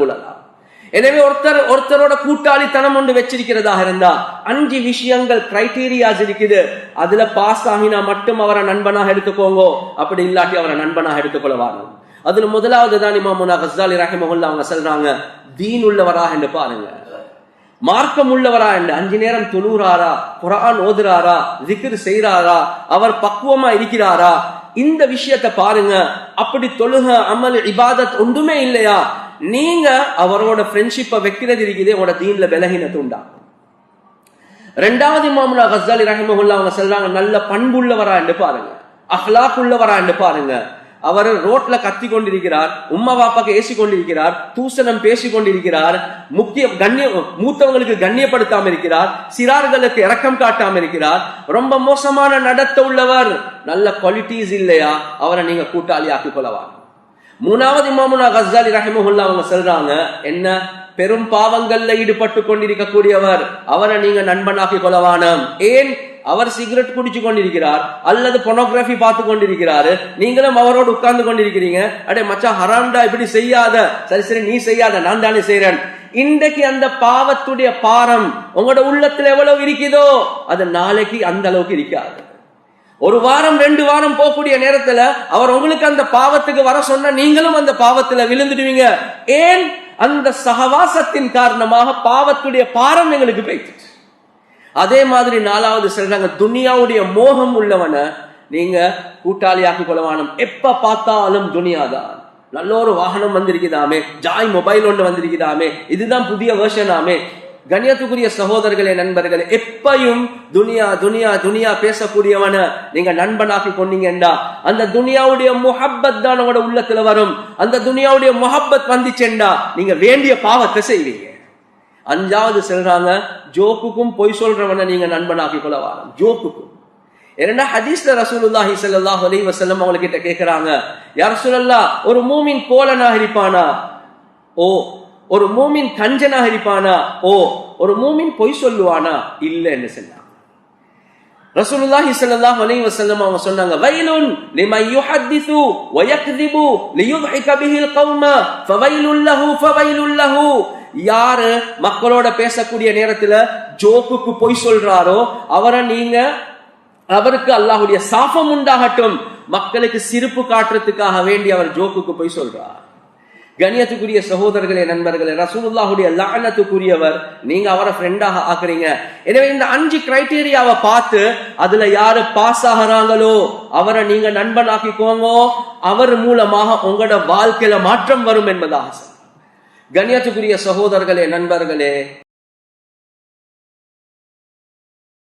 புலலாம். எனவே ஒருத்தர் ஒருத்தரோட கூட்டாளித்தனம் ஒன்று வச்சிருக்கிறதாக இருந்தா அஞ்சு விஷயங்கள் கிரைட்டீரியாஸ் இருக்குது. அதுல பாஸ் ஆகினா மட்டும் அவரை நண்பனாக எடுத்துக்கோங்க. அப்படி இல்லாட்டி அவரை நண்பனாக எடுத்துக்கொள்ளவாங்க அதுல முதலாவது தான் இமாமுனா கஸ்ஸாலி ரஹிமகுல்லா அவங்க சொல்றாங்க தீன் உள்ளவரா என்று பாருங்க. மார்க்கம் உள்ளவரா என்று அஞ்சு நேரம் தொழுறாரா குரான் ஓதுறாரா? திக்ரு செய்யறாரா அவர் பக்குவமா இருக்கிறாரா? இந்த விஷயத்தை பாருங்க. அப்படி தொழுக அமல் இபாதத் ஒன்றுமே இல்லையா? நீங்க அவரோட ஃப்ரெண்ட்ஷிப்பை வைக்கிறது இருக்குது உங்களோட தீன்ல விலகினது உண்டா ரெண்டாவது மாமுலா கஸ்ஸாலி ரஹமகுல்லா அவங்க சொல்றாங்க நல்ல பண்புள்ளவரா என்று பாருங்க. அஹ்லாக் உள்ளவரா என்று பாருங்க. அவர் ரோட்ல கத்தி கொண்டிருக்கிறார் உம்மா பாப்பாக்கு ஏசி கொண்டிருக்கிறார் தூசணம் பேசி கொண்டிருக்கிறார் முக்கிய கண்ணிய மூத்தவங்களுக்கு கண்ணியப்படுத்தாம இருக்கிறார் சிறார்களுக்கு இரக்கம் காட்டாம இருக்கிறார். ரொம்ப மோசமான நடத்த உள்ளவர். நல்ல குவாலிட்டிஸ் இல்லையா? அவரை நீங்க கூட்டாளி ஆக்கிக் கொள்ளவாங்க மூணாவது இமாமுனா கஸ்ஸாலி ரஹிமஹுல்லா அவங்க சொல்றாங்க என்ன? பெரும் பாவங்கள்ல ஈடுபட்டு கொண்டிருக்கக்கூடியவர் அவரை நீங்க நண்பனாக்கி கொள்ளவானாம். ஏன்? அவர் சிகரெட் குடிச்சு கொண்டிருக்கிறார் அல்லது பொனோகிராஃபி பார்த்து கொண்டிருக்கிறாரு நீங்களும் அவரோடு உட்கார்ந்து கொண்டிருக்கிறீங்க. அடே மச்சான் ஹராண்டா இப்படி செய்யாத. சரி சரி நீ செய்யாத நான் தானே செய்யறேன் இன்றைக்கு அந்த பாவத்துடைய பாரம் உங்களோட உள்ளத்துல எவ்வளவு இருக்குதோ அது நாளைக்கு அந்த அளவுக்கு இருக்காது. ஒரு வாரம் ரெண்டு வாரம் போகக்கூடிய நேரத்துல அவர் உங்களுக்கு அந்த பாவத்துக்கு வர சொன்னா நீங்களும் அந்த பாவத்துல விழுந்துடுவீங்க. ஏன்? அந்த சகவாசத்தின் காரணமாக பாவத்துடைய பாரம் எங்களுக்கு போயிடுச்சு அதே மாதிரி நாலாவது சொல்றாங்க துனியாவுடைய மோகம் உள்ளவனை நீங்க கூட்டாளியாக்கி கொள்ளவானும் எப்ப பார்த்தாலும் துனியாதான். நல்ல ஒரு வாகனம் வந்திருக்குதாமே. ஜாய் மொபைல் ஒன்று வந்திருக்குதாமே. இதுதான் புதிய வேர்ஷனாமே கண்ணியத்துக்குரிய சகோதரர்களே நண்பர்களே எப்பையும் துனியா துனியா துனியா பேசக்கூடியவன நீங்க நண்பனாக்கி கொண்டீங்கண்டா அந்த துனியாவுடைய முஹப்பத் தான் உங்களோட உள்ளத்துல வரும். அந்த துனியாவுடைய முஹப்பத் வந்துச்சேண்டா. நீங்க வேண்டிய பாவத்தை செய்வீங்க. அஞ்சாவது சொல்றாங்க ஜோக்குக்கும் பொய் சொல்றவன நீங்க நண்பனாக்கி கொள்ள வாரம். ஜோக்குக்கும். ஏன்னா ஹதீஸ்ல ரசூலுல்லாஹி ஸல்லல்லாஹு அலைஹி வஸல்லம் அவங்க கிட்ட கேக்குறாங்க யார் சொல்லல்லா ஒரு மூமின் கோலனாக இருப்பானா? ஓ ஒரு மூமின் கஞ்சனாக இருப்பானா? ஓ ஒரு மூமின் பொய் சொல்லுவானா? இல்லைன்னு சொன்னாங்க ரசூலுல்லாஹி ஸல்லல்லாஹு அலைஹி வஸல்லம் அவங்க சொன்னாங்க வைலுன் லிமன் யுஹத்திஸு வ யக்திபு லியுத்ஹிக பிஹில் கௌம ஃபவைலுல் லஹு ஃபவைலுல் லஹு. யாரு மக்களோட பேசக்கூடிய நேரத்துல ஜோக்குக்கு பொய் சொல்றாரோ அவரை நீங்க அவருக்கு அல்லாஹுடைய சாபம் உண்டாகட்டும் மக்களுக்கு சிரிப்பு காட்டுறதுக்காக வேண்டி அவர் ஜோக்குக்கு பொய் சொல்றார். கண்ணியத்துக்குரிய சகோதரர்களே நண்பர்களே ரசூலுல்லாஹுடைய லானத்துக்குரியவர். நீங்க அவரை ஃப்ரெண்டாக ஆக்குறீங்க. எனவே இந்த அஞ்சு கிரைட்டீரியாவை பார்த்து அதுல யாரு பாஸ் ஆகிறாங்களோ அவரை நீங்க நண்பனாக்கிக்கோங்க. அவர் மூலமாக உங்களோட வாழ்க்கையில மாற்றம் வரும் என்பதாக கண்ணியத்துக்குரிய சகோதரர்களே நண்பர்களே